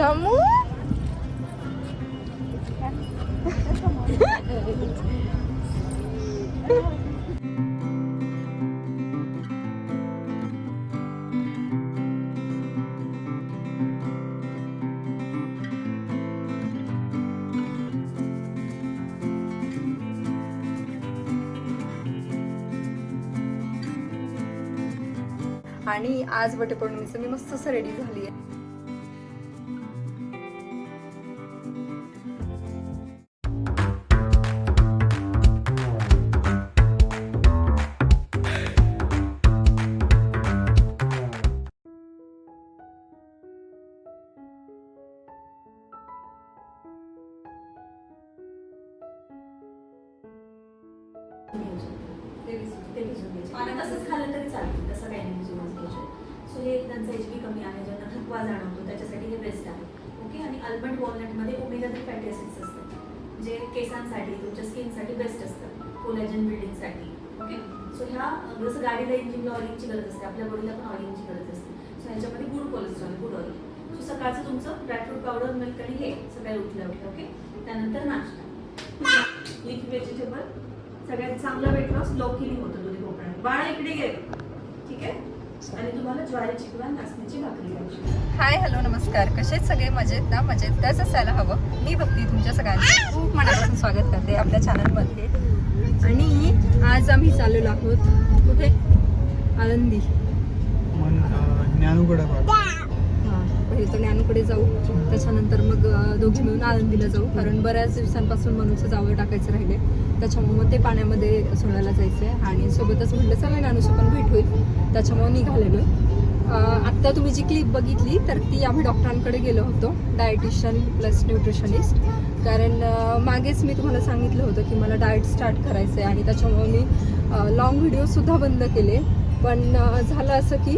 दमू आणि आज वटपौर्णिमेचं मी मस्त असं रेडी झाली आहे ते तसंच खाल्लं तरी चालतं तसं काही नाही भिजूनच घ्यायचं सो हे त्यांचं एच बी कमी आहे ज्यांना थकवा जाणवतो त्याच्यासाठी हे बेस्ट आहे. ओके आणि आल्मंड वॉलनटमध्ये ओमेगा थ्री फॅटी ॲसिड्स असतात. जे केसांसाठी तुमच्या स्किनसाठी बेस्ट असतात कोलॅजन बिल्डिंगसाठी ओके सो ह्या जसं गाडीला इंजिनला ऑइलिंगची गरज असते आपल्या बॉडीला पण ऑइलिंगची गरज असते. सो ह्याच्यामध्ये good cholesterol good oil so सकाळचं तुमचं ड्रायफ्रूट पावडर मिल्क आणि हे सकाळी उठल्या उठल्या ओके त्यानंतर नाश्ता. लिफ व्हेजिटेबल सगळ्यात चांगला वेट लॉस लौकिनी होतं दुधी भोपळ्याने बाळा इकडे घे ठीक आहे? आणि तुम्हाला ज्वारीची किंवा नाचण्याची भाकरी खायची हाय हॅलो नमस्कार. कसे सगळे? मजेत ना? मजेत. त्याच असायला हवं. मी भक्ती तुमच्या सगळ्यांचं खूप मनापासून स्वागत करते आपल्या चॅनलमध्ये आणि आज आम्ही चाललेलो आहोत कुठे? आनंदी ज्ञानगड तर ज्ञानकडे जाऊ. त्याच्यानंतर मग दोघी मिळून आनंदीला जाऊ. कारण बऱ्याच दिवसांपासून मनूचं जावं टाकायचं राहिले त्याच्यामुळे मग ते पाण्यामध्ये सोडायला जायचं आहे आणि सोबतच म्हटलं चला ज्ञानूची पण भेट होईल. त्याच्यामुळे निघालेलो. आत्ता तुम्ही जी क्लिप बघितली तर ती आम्ही डॉक्टरांकडे गेलो होतो. Dietitian plus nutritionist. कारण मागेच मी तुम्हाला सांगितलं होतं की मला डाएट स्टार्ट करायचं आहे आणि त्याच्यामुळे मी लॉंग व्हिडिओसुद्धा बंद केले. पण झालं असं की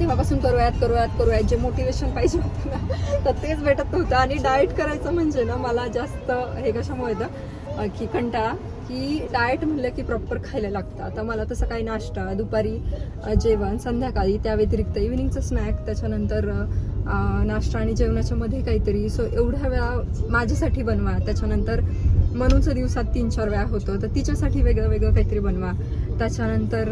तेव्हापासून करूयात करूयात करूयात. जे मोटिवेशन पाहिजे होतं ना तर तेच भेटत नव्हतं. आणि डाएट करायचं म्हणजे ना मला जास्त हे कशामुळे येतं की कंटाळा. की डाएट म्हणलं की प्रॉपर खायला लागतं. आता मला तसं काही नाश्ता दुपारी जेवण संध्याकाळी त्या व्यतिरिक्त इव्हिनिंगचं स्नॅक त्याच्यानंतर नाश्ता आणि जेवणाच्या मध्ये काहीतरी. सो एवढ्या वेळा माझ्यासाठी बनवा. त्याच्यानंतर मनूचं दिवसात तीन चार वेळा होतं. तर तिच्यासाठी वेगळं वेगळं काहीतरी बनवा. त्याच्यानंतर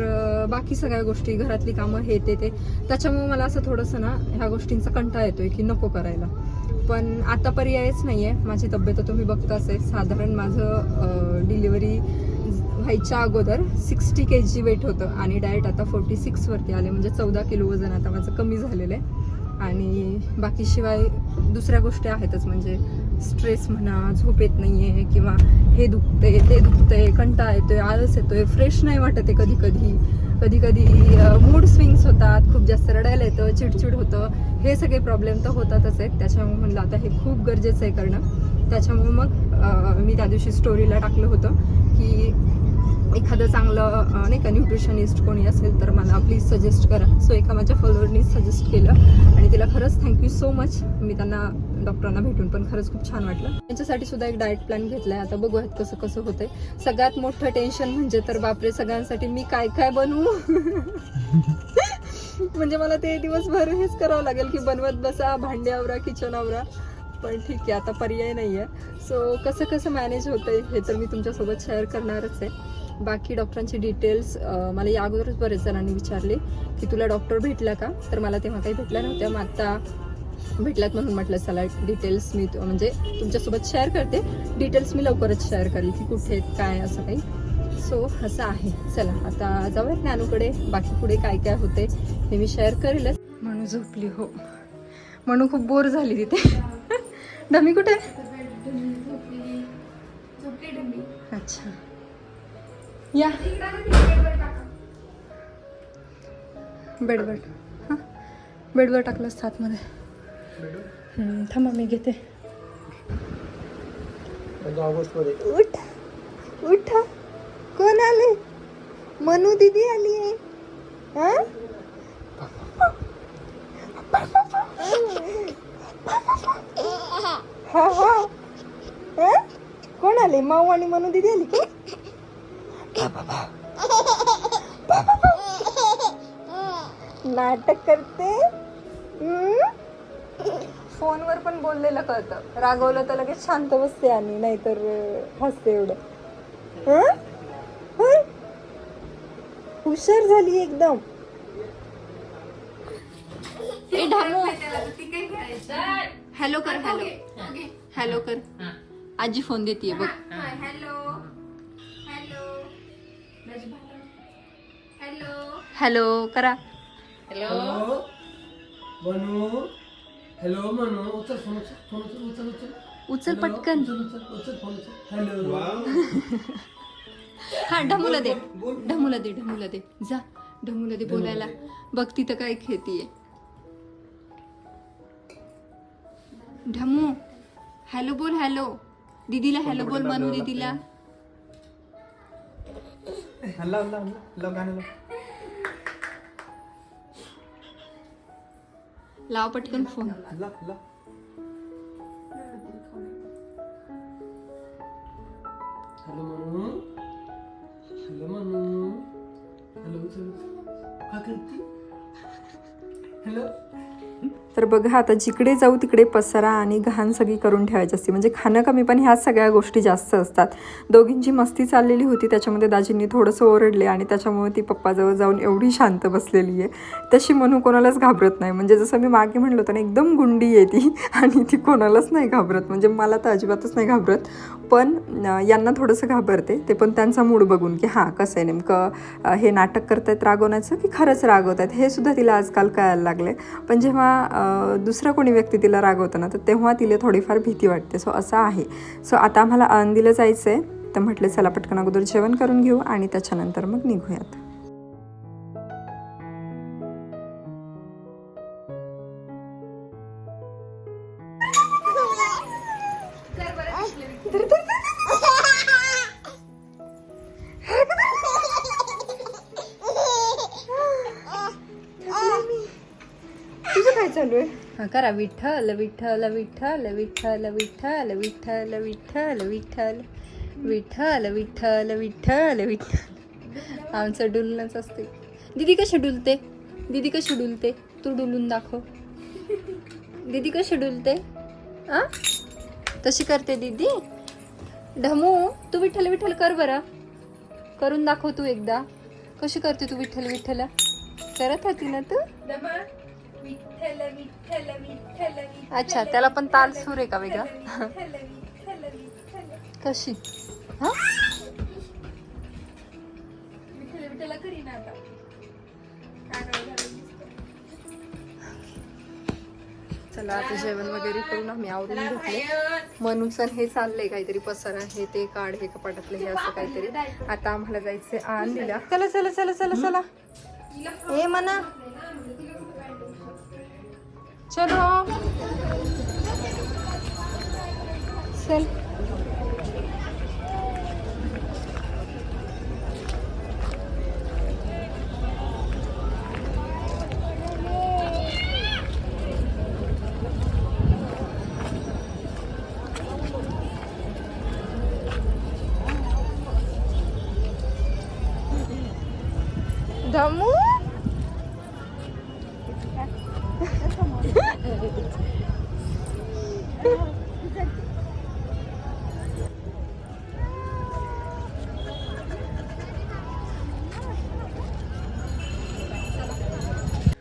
बाकी सगळ्या गोष्टी घरातली कामं हे ते ते. त्याच्यामुळे मला असं थोडंसं ना ह्या गोष्टींचा कंटाळा येतोय की नको करायला. पण आता पर्यायच नाही आहे माझी तब्येत तुम्ही बघताच आहे. साधारण माझं डिलिव्हरी व्हायच्या अगोदर सिक्स्टी के जी वेट होतं. आणि डाएट आता फोर्टी सिक्सवरती आले. म्हणजे चौदा किलो वजन आता माझं कमी झालेलं आहे. आणि बाकी शिवाय दुसऱ्या गोष्टी आहेतच. म्हणजे स्ट्रेस म्हणा झोप येत नाही आहे किंवा हे दुखतंय ते दुखतंय कंटाळा येतोय आळस येतोय फ्रेश नाही वाटत आहे कधी कधी कधी कधी मूड स्विंग्स होतात खूप जास्त रडायला येतं चिडचिड होतं. हे सगळे प्रॉब्लेम तर होतातच आहेत. त्याच्यामुळे म्हणलं आता हे खूप गरजेचं आहे करणं. त्याच्यामुळे मग मी त्या दिवशी स्टोरीला टाकलं होतं की एखादं चांगलं नाही का न्यूट्रिशनिस्ट कोणी असेल तर मला प्लीज सजेस्ट करा. सो एका माझ्या फॉलोअरनी सजेस्ट केलं आणि तिला खरंच थँक्यू सो मच मी त्यांना डॉक्टरांना भेटून पण खरंच खूप छान वाटलं. त्यांच्यासाठी सुद्धा एक डाएट प्लॅन घेतलाय. आता बघूयात कसं कसं होतंय. सगळ्यात मोठं टेन्शन म्हणजे तर बापरे सगळ्यांसाठी मी काय काय बनवू? म्हणजे मला ते दिवसभर हेच करावं लागेल की बनवत बसा भांडे आवरा किचन आवरा. पण ठीक आहे आता पर्याय नाही आहे सो कसं कसं मॅनेज होतंय हे तर मी तुमच्यासोबत शेअर करणारच आहे. बाकी डॉक्टरांची डिटेल्स मला या अगोदरच बरेच जणांनी विचारले की तुला डॉक्टर भेटला का? तर मला तेव्हा काही भेटल्या नव्हत्या. मग आता भेटल्यात म्हणून म्हटलं चला डिटेल्स मी तु- म्हणजे तुमच्यासोबत शेअर करते. डिटेल्स मी लवकरच शेअर करेल की कुठे आहेत, काय असं काही. सो असं आहे. चला आता जाऊयात ज्ञानूकडे. बाकी पुढे काय काय होते हे मी शेअर करेलच. म्हणून झोपली हो. म्हणून खूप बोर झाली तिथे. डमी कुठे? अच्छा. या. बेडवर. हां. बेडवर टाकलं असतं आतमध्ये हम्म, थांबा मी घेते. ऑगस्टमध्ये उठ उठ. कोण आले? मनू दीदी आली आहे. हा? हा हा. हा? कोण आले? माऊ आणि मनू दीदी आली का? नाटक करते? फोनवर पण बोललेलं कळतं. रागवलं तर लगेच शांत बसते आणि नाहीतर हसते एवढं. हं? हं? हुशार झाली एकदम. ए ढामू. हॅलो कर हॅलो. हॅलो कर. आजी फोन देते बघ. हॅलो. हॅलो. हॅलो. हॅलो करा. हॅलो. मनू हॅलो मनू उचल फोन उचल फोन उचल उचल उचल उचल पटकन. उचल उचल उचल फोन उचल हॅलो हा ढमूला दे. ढमूला दे ढमूला दे. जा ढमूला दे बोलायला. बघ तिथं काय खेतीये ढमू हॅलो बोल हॅलो. दीदीला हॅलो बोल मनू दीदीला. हल्ला हल्ला हल्ला. लाव गाणं लाव लाव पटकन फोन हल्ला hello Manu. Hello Manu. Hello चल उचल हॅलो. तर बघा आता जिकडे जाऊ तिकडे पसारा आणि घाण सगळी करून ठेवायची असते. म्हणजे खाणं कमी पण ह्या सगळ्या गोष्टी जास्त असतात. दोघींची मस्ती चाललेली होती त्याच्यामध्ये दाजींनी थोडंसं ओरडले आणि त्याच्यामुळे ती पप्पाजवळ जाऊन एवढी शांत बसलेली आहे. तशी म्हणू कोणालाच घाबरत नाही. म्हणजे जसं मी मागे म्हणलं होतं ना एकदम गुंडी आहे ती आणि ती कोणालाच नाही घाबरत. म्हणजे मला तर अजिबातच नाही घाबरत. पण यांना थोडंसं घाबरते. ते पण त्यांचा मूड बघून की हां कसं आहे नेमकं? हे नाटक करतायत रागवण्याचं की खरंच रागवत आहेत हे सुद्धा तिला आजकाल कळायला लागलं आहे पण जेव्हा जेव्हा दुसरा कोणी व्यक्ती तिला रागवतं ना तर तेव्हा तिला थोडीफार भीती वाटते. सो असं आहे. सो आता आम्हाला आनंदीला जायचं आहे तर म्हटलं चला पटकन अगोदर जेवण करून घेऊ आणि त्याच्यानंतर मग निघूयात. विठ्ठल विठ्ठल विठ्ठल विठ्ठल विठ्ठल विठ्ठल विठ्ठल विठ्ठल विठ्ठल विठ्ठल विठ्ठल विठ्ठल आमचं डुलणंच असते दीदी कशी डुलते दीदी कशी डुलते तू डुलून दाखव दीदी कशी डुलते आ तशी करते दीदी ढमू तू विठ्ठल विठ्ठल कर बरं करून दाखव तू एकदा कशी करते तू विठ्ठल विठ्ठल करत होती ना तू अच्छा त्याला पण ताल सूर आहे का वेगळा? कशी? हा. चला आता जेवण वगैरे करून आम्ही आवरून घेतले. मनूचं हे चाललंय काहीतरी पसारा हे ते काढ हे कपाटातलं हे असं काहीतरी. आता आम्हाला जायचंय आळंदीला चला चला चला चला चला. हे? म्हणा चलो। चल।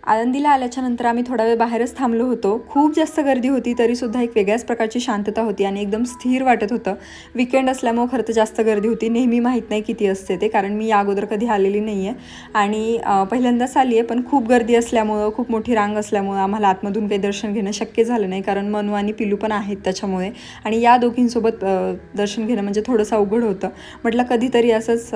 आळंदीला आल्याच्यानंतर आम्ही थोडा वेळ बाहेरच थांबलो होतो. खूप जास्त गर्दी होती तरीसुद्धा एक वेगळ्याच प्रकारची शांतता होती आणि एकदम स्थिर वाटत होतं. विकेंड असल्यामुळं खरं तर जास्त गर्दी होती. नेहमी माहीत नाही किती असते ते कारण मी या अगोदर कधी आलेली नाही आहे आणि पहिल्यांदाच आली आहे पण खूप गर्दी असल्यामुळं खूप मोठी रांग असल्यामुळं आम्हाला आतमधून काही दर्शन घेणं शक्य झालं नाही कारण मनू आणि पिलू पण आहेत त्याच्यामुळे. आणि या दोघींसोबत दर्शन घेणं म्हणजे थोडंसं अवघड होतं. म्हटलं कधीतरी असंच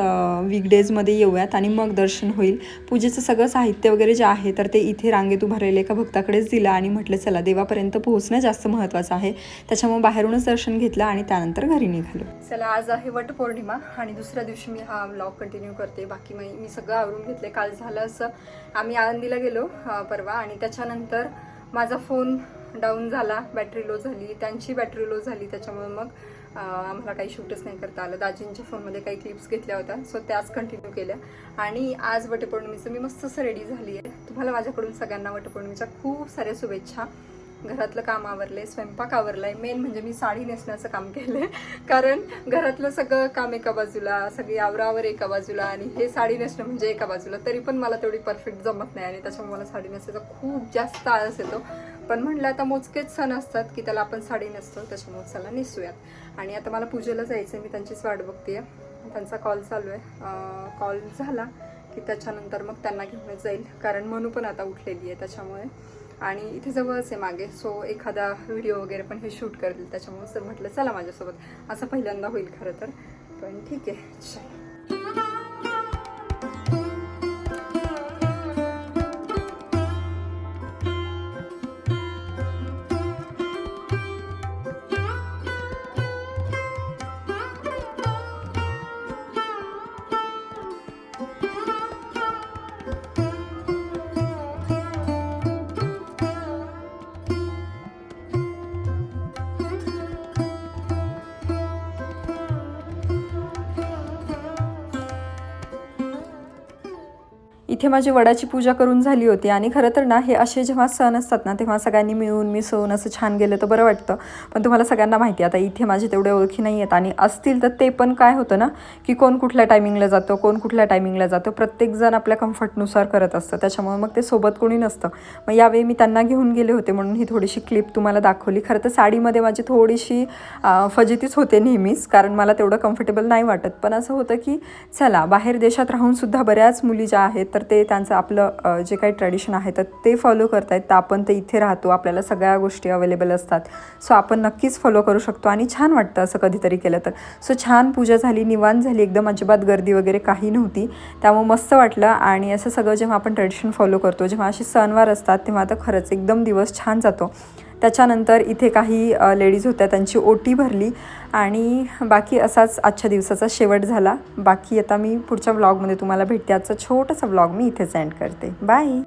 वीकडेजमध्ये येऊयात आणि मग दर्शन होईल. पूजेचं सगळं साहित्य वगैरे जे आहे तर ते इथे रांगेत उभारलेले एका भक्ताकडेच दिलं आणि म्हटलं चला देवापर्यंत पोहोचणं जास्त महत्त्वाचं आहे. त्याच्यामुळे बाहेरूनच दर्शन घेतलं आणि त्यानंतर घरी निघालो. चला आज आहे वटपौर्णिमा आणि दुसऱ्या दिवशी मी हा ब्लॉग कंटिन्यू करते. बाकी मी मी सगळं आवरून घेतले काल झालं असं आम्ही आळंदीला गेलो परवा. आणि त्याच्यानंतर माझा फोन डाऊन झाला बॅटरी लो झाली त्यांची बॅटरी लो झाली त्याच्यामुळे मग आम्हाला काही शूटच नाही करता आलं. दाजींच्या फोनमध्ये काही क्लिप्स घेतल्या होत्या. सो त्याच कंटिन्यू केल्या. आणि आज वटपौर्णिमेचं मी मस्त असं रेडी झाली आहे तुम्हाला माझ्याकडून सगळ्यांना वटपौर्णिमेच्या खूप साऱ्या शुभेच्छा. घरातलं काम आवरले स्वयंपाक आवरलाय. मेन म्हणजे मी साडी नेसण्याचं काम केलंय. कारण घरातलं सगळं काम एका बाजूला सगळी आवरावर एका बाजूला आणि हे साडी नेसणं म्हणजे एका बाजूला. तरी पण मला तेवढी परफेक्ट जमत नाही आणि त्याच्यामुळे मला साडी नेसायचा खूप जास्त आळस येतो. पण म्हटलं आता मोजकेच सण असतात की त्याला आपण साडी नेसतो. त्याच्यामुळे चला नेसूयात. आणि आता मला पूजेला जायचं आहे मी त्यांचीच वाट बघते त्यांचा कॉल चालू आहे. कॉल झाला की त्याच्यानंतर मग त्यांना घेऊनच जाईल. कारण मनू पण आता उठलेली आहे त्याच्यामुळे. आणि इथे जवळच आहे मागे सो एखादा व्हिडिओ वगैरे पण हे शूट करतील त्याच्यामुळे सर म्हटलं चला माझ्यासोबत. असं पहिल्यांदा होईल खरं तर. पण ठीक आहे चल. इथे माझी वडाची पूजा करून झाली होती आणि खरं तर ना हे असे जेव्हा सण असतात ना तेव्हा सगळ्यांनी मिळून मिसळून असं छान गेलं तर बरं वाटतं. पण तुम्हाला सगळ्यांना माहिती आता इथे माझे तेवढे ओळखी नाही आहेत आणि असतील तर ते पण काय होतं ना की कोण कुठल्या टायमिंगला जातं कोण कुठल्या टायमिंगला जातो प्रत्येकजण आपल्या कम्फर्टनुसार करत असतं. त्याच्यामुळे मग ते सोबत कोणी नसतं. मग यावेळी मी त्यांना घेऊन गेले होते म्हणून ही थोडीशी क्लिप तुम्हाला दाखवली. खरं तर साडीमध्ये माझी थोडीशी फजितीच होते नेहमीच कारण मला तेवढं कम्फर्टेबल नाही वाटत. पण असं होतं की चला बाहेर देशात राहूनसुद्धा बऱ्याच मुली ज्या आहेत तर ते त्यांचं आपलं जे काही ट्रॅडिशन आहे तर ते फॉलो करतायत. तर आपण ते इथे राहतो. आपल्याला सगळ्या गोष्टी अवेलेबल असतात. सो आपण नक्कीच फॉलो करू शकतो आणि छान वाटतं असं कधीतरी केलं तर. सो छान पूजा झाली निवांत झाली. एकदम अजिबात गर्दी वगैरे काही नव्हती. त्यामुळे मस्त वाटलं आणि असं सगळं जेव्हा आपण ट्रेडिशन फॉलो करतो जेव्हा असे सणवार असतात तेव्हा तर खरंच एकदम दिवस छान जातो. त्याच्यानंतर इथे काही लेडीज होत्या त्यांची ओटी भरली आणि बाकी असाच आजच्या दिवसाचा शेवट झाला. बाकी आता मी पुढच्या व्लॉगमध्ये तुम्हाला भेटते आजचा छोटासा व्लॉग मी इथेच एंड करते. बाय